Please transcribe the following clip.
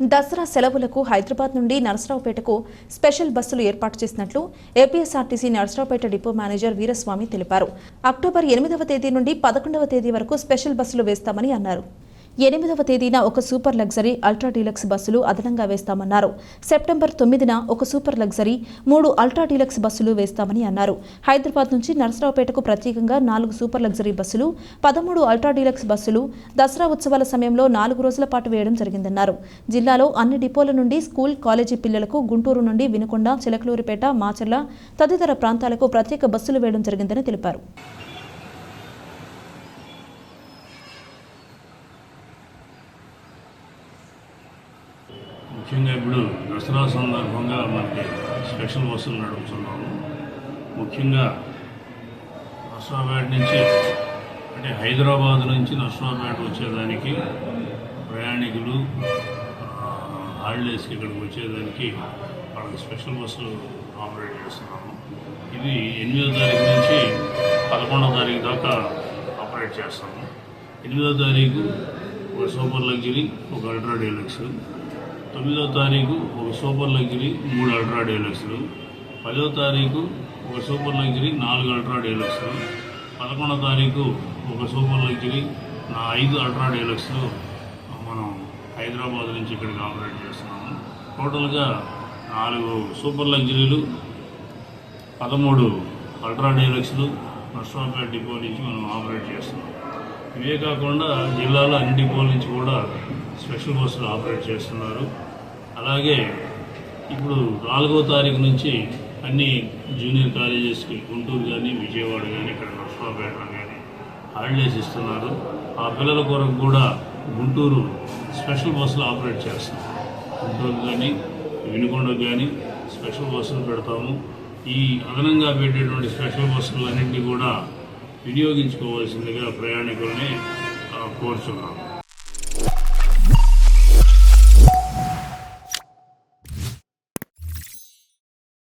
దసరా సెలవులకు హైదరాబాద్ నుండి నరసరావుపేటకు స్పెషల్ బస్సులు ఏర్పాటు చేసినట్లు APSRTC Narasaraopet depot manager Veeraswamy తెలిపారు. అక్టోబర్ ఎనిమిదవ తేదీ నుండి పదకొండవ తేదీ వరకు స్పెషల్ బస్సులు వేస్తామని అన్నారు. ఎనిమిదవ తేదీన ఒక సూపర్ లగ్జరీ అల్ట్రా డీలక్స్ బస్సులు అదనంగా వేస్తామన్నారు. సెప్టెంబర్ తొమ్మిదిన ఒక సూపర్ లగ్జరీ మూడు అల్ట్రా డీలక్స్ బస్సులు వేస్తామని అన్నారు. హైదరాబాద్ నుంచి నరసరావుపేటకు ప్రత్యేకంగా నాలుగు సూపర్ లగ్జరీ బస్సులు పదమూడు అల్ట్రా డీలక్స్ బస్సులు దసరా ఉత్సవాల సమయంలో నాలుగు రోజుల పాటు వేయడం జరిగిందన్నారు. జిల్లాలో అన్ని డిపోల నుండి స్కూల్ కాలేజీ పిల్లలకు గుంటూరు నుండి వినుకొండ చిలకలూరిపేట మాచర్ల తదితర ప్రాంతాలకు ప్రత్యేక బస్సులు వేయడం జరిగిందని తెలిపారు. ముఖ్యంగా ఇప్పుడు దసరా సందర్భంగా మనకి స్పెషల్ బస్సులు నడుపుతున్నాము. ముఖ్యంగా నర్సరాబాద్ నుంచి అంటే హైదరాబాద్ నుంచి నర్సరాబాద్ వచ్చేదానికి ప్రయాణికులు హాలిడేస్కి ఇక్కడికి వచ్చేదానికి వాళ్ళకి స్పెషల్ బస్సులు ఆపరేట్ చేస్తున్నాము. ఇది ఎనిమిదో తారీఖు నుంచి పదకొండో తారీఖు దాకా ఆపరేట్ చేస్తాము. ఎనిమిదో తారీఖు ఒక సూపర్ లగ్జరీ ఒక అల్ట్రా డీలక్స్. తొమ్మిదో తారీఖు ఒక సూపర్ లగ్జరీ మూడు అల్ట్రా డీలక్స్లు. పదో తారీఖు ఒక సూపర్ లగ్జరీ నాలుగు అల్ట్రా డీలక్స్లు. పదకొండో తారీఖు ఒక సూపర్ లగ్జరీ నా ఐదు అల్ట్రా డీలక్స్లు మనం హైదరాబాద్ నుంచి ఇక్కడికి ఆపరేట్ చేస్తున్నాము. టోటల్గా నాలుగు సూపర్ లగ్జరీలు పదమూడు అల్ట్రా డీలక్స్లు నర్సరావుపేట డిపో నుంచి మనం ఆపరేట్ చేస్తున్నాం. ఇవే కాకుండా జిల్లాలో అన్ని డిపోల నుంచి కూడా స్పెషల్ బస్సులు ఆపరేట్ చేస్తున్నారు. అలాగే ఇప్పుడు నాలుగో తారీఖు నుంచి అన్ని జూనియర్ కాలేజెస్కి గుంటూరు కానీ విజయవాడ కానీ ఇక్కడ నర్సరావుపేటలో కానీ హాలిడేస్ ఇస్తున్నారు. ఆ పిల్లల కొరకు కూడా గుంటూరు స్పెషల్ బస్సులు ఆపరేట్ చేస్తున్నారు. గుంటూరు కానీ వినుకొండకు కానీ స్పెషల్ బస్సులు పెడతాము. ఈ అదనంగా పెట్టేటువంటి స్పెషల్ బస్సులు అన్నింటినీ కూడా వినియోగించుకోవాల్సిందిగా ప్రయాణికుల్ని కోరుచున్నాము.